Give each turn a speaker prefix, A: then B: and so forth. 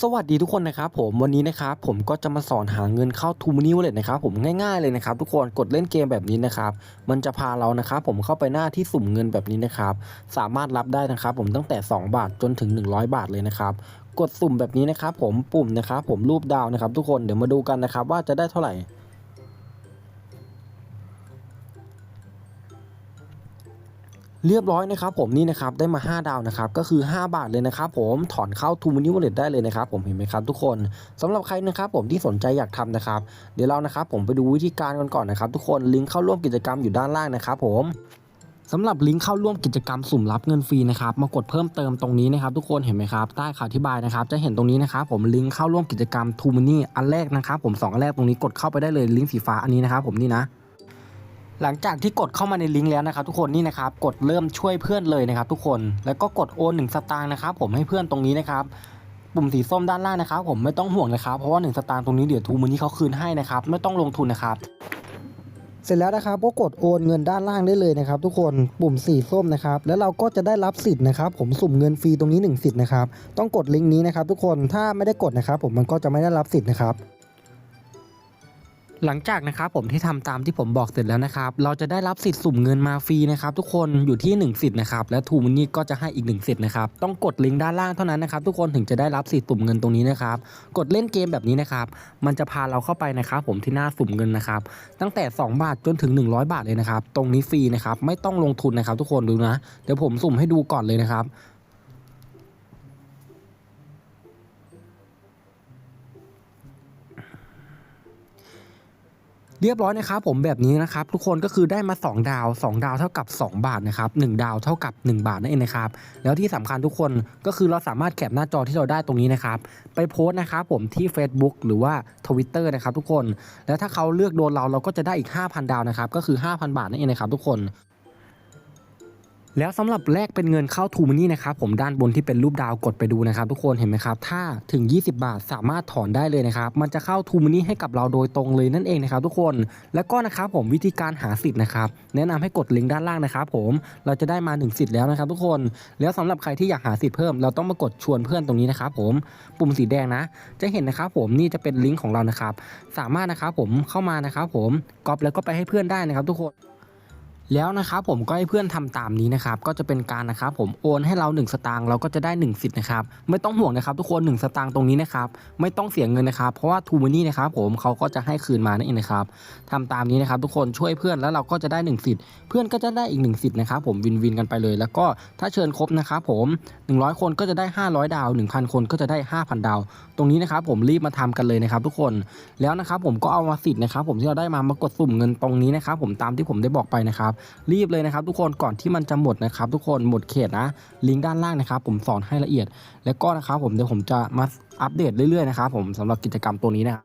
A: สวัสดีทุกคนนะครับผมวันนี้นะครับผมก็จะมาสอนหาเงินเข้าทูมินิวเลยนะครับผมง่ายๆเลยนะครับทุกคนกดเล่นเกมแบบนี้นะครับมันจะพาเรานะครับผมเข้าไปหน้าที่สุ่มเงินแบบนี้นะครับสามารถรับได้นะครับผมตั้งแต่ 2 บาทจนถึง 100 บาทเลยนะครับกดสุ่มแบบนี้นะครับผมปุ่มนะครับผมรูปดาวนะครับทุกคนเดี๋ยวมาดูกันนะครับว่าจะได้เท่าไหร่ เรียบร้อยนะครับผมนี่นะครับได้มา 5 ดาวนะครับก็คือ 5 บาทเลยนะครับผมถอนเข้า t ูมินิวเลตได้เลยนะครับผมเห็นไหมครับทุกคนสำหรับใครนะครับผมที่สนใจอยากทำนะครับเดี๋ยวเรานะครับผมไปดูวิธีการกันก่อนนะครับทุกคนลิงก์เข้าร่วมกิจกรรมอยู่ด้านล่างนะครับผมสำหรับลิงก์เข้าร่วมกิจกรรมสุ่มรับเงินฟรีนะครับมากดเพิ่มเติมตรงนี้นะครับทุกคนเห็นไหมครับใต้ข่าวอธิบายนะครับจะเห็นตรงนี้นะครับผมลิงก์เข้าร่วมกิจกรรม t ูมินิอันแรกนะครับผมสองอันแรกตรงนี้กดเข้าไปได้เลยลิงก์สีฟ้าอันนี้นะครับผมนี่นะ หลังจากที่กดเข้ามาในลิงก์แล้วนะครับทุกคนนี่นะครับกดเริ่มช่วยเพื่อนเลยนะครับทุกคนแล้วก็กดโอนหนึ่งสตางค์นะครับผมให้เพื่อนตรงนี้นะครับปุ่มสีส้มด้านล่างนะครับ ผมไม่ต้องห่วงนะครับ เพราะว่า1สตางค์ตรงนี้เดี๋ยวทูมันนี่เขาคืนให้นะครับ ไม่ต้องลงทุนนะครับ เสร็จแล้วนะครับก็กดโอนเงินด้านล่างได้เลยนะครับ ทุกคนปุ่มสีส้มนะครับ แล้วเราก็จะได้รับสิทธิ์นะครับ ผมสุ่มเงินฟรีตรงนี้1สิทธิ์นะครับต้องกดลิงก์นี้นะครับ ทุกคนถ้าไม่ได้กดนะครับ ผมมันก็จะไม่ได้รับสิทธิ์นะครับ หลังจากนะครับผมที่ทำตามที่ผมบอกเสร็จแล้วนะครับ เราจะได้รับสิทธิ์สุ่มเงินมาฟรีนะครับทุกคนอยู่ที่ 1 สิทธิ์นะครับและทูมันนี่ก็จะให้อีก 1 สิทธิ์นะครับต้องกดลิงก์ด้านล่างเท่านั้นนะครับทุกคนถึงจะได้รับสิทธิ์สุ่มเงินตรงนี้นะครับกดเล่นเกมแบบนี้นะครับมันจะพาเราเข้าไปนะครับผมที่หน้าสุ่มเงินนะครับตั้งแต่ 2 บาทจนถึง 100 บาทเลยนะครับตรงนี้ฟรีนะครับไม่ต้องลงทุนนะครับทุกคนดูนะ เดี๋ยวผมสุ่มให้ดูก่อนเลยนะครับ เรียบร้อยนะครับผมแบบนี้นะครับทุกคนก็คือได้มา 2 ดาว 2 ดาวเท่ากับ 2 บาทนะครับ1ดาวเท่ากับ 1 บาทนั่นเองนะครับแล้วที่สำคัญทุกคนก็คือเราสามารถแคปหน้าจอที่เราได้ตรงนี้นะครับไปโพสต์นะครับผมที่ Facebook หรือว่า Twitter นะครับทุกคน แล้วถ้าเขาเลือกโดนเราเราก็จะได้อีก 5,000 ดาวนะครับก็คือ 5,000 บาทนั่นเองนะครับทุกคน แล้วสำหรับแลกเป็นเงินเข้าทูมันนี่นะครับผมด้านบนที่เป็นรูปดาวกดไปดูนะครับทุกคนเห็นไหมครับถ้าถึง 20 บาทสามารถถอนได้เลยนะครับมันจะเข้าทูมันนี่ให้กับเราโดยตรงเลยนั่นเองนะครับทุกคนแล้วก็นะครับผมวิธีการหาสิทธิ์นะครับแนะนำให้กดลิงก์ด้านล่างนะครับผมเราจะได้มา1สิทธิ์แล้วนะครับทุกคนแล้วสำหรับใครที่อยากหาสิทธิ์เพิ่มเราต้องมากดชวนเพื่อนตรงนี้นะครับผมปุ่มสีแดงนะ จะเห็นนะครับผมนี่จะเป็นลิงก์ของเรานะครับสามารถนะครับผมเข้ามานะครับผมก๊อปแล้วก็ไปให้เพื่อนได้นะครับทุกคน แล้วนะครับผมก็ให้เพื่อนทำตามนี้นะครับก็จะเป็นการนะครับผมโอนให้เรา 1 สตางค์เราก็จะได้ 1 สิทธิ์นะครับไม่ต้องห่วงนะครับทุกคน 1 สตางค์ตรงนี้นะครับไม่ต้องเสียเงินนะครับ เพราะว่าทูมันนี่นะครับผมเขาก็จะให้คืนมานั่นเองนะครับทำตามนี้นะครับทุกคนช่วยเพื่อนแล้วเราก็จะได้ 1 สิทธิ์ เพื่อนก็จะได้อีก 1 สิทธิ์นะครับผมวินวินกันไปเลย แล้วก็ถ้าเชิญครบนะครับผม 100 คนก็จะได้ 500 ดาว 1,000 คนก็จะได้ 5,000 ดาว ตรงนี้นะครับผมรีบมาทำกันเลยนะครับทุกคนแล้วนะครับผมก็เอามาสิทธิ์นะครับผมที่เราได้มามากดสุ่มเงินตรงนี้นะครับผมตามที่ผมได้บอกไปนะครับรีบเลยนะครับทุกคนก่อนที่มันจะหมดนะครับทุกคนหมดเขตนะลิงก์ด้านล่างนะครับผมสอนให้ละเอียด แล้วก็นะครับผมเดี๋ยวผมจะมาอัปเดตเรื่อยๆนะครับผมสำหรับกิจกรรมตัวนี้นะครับ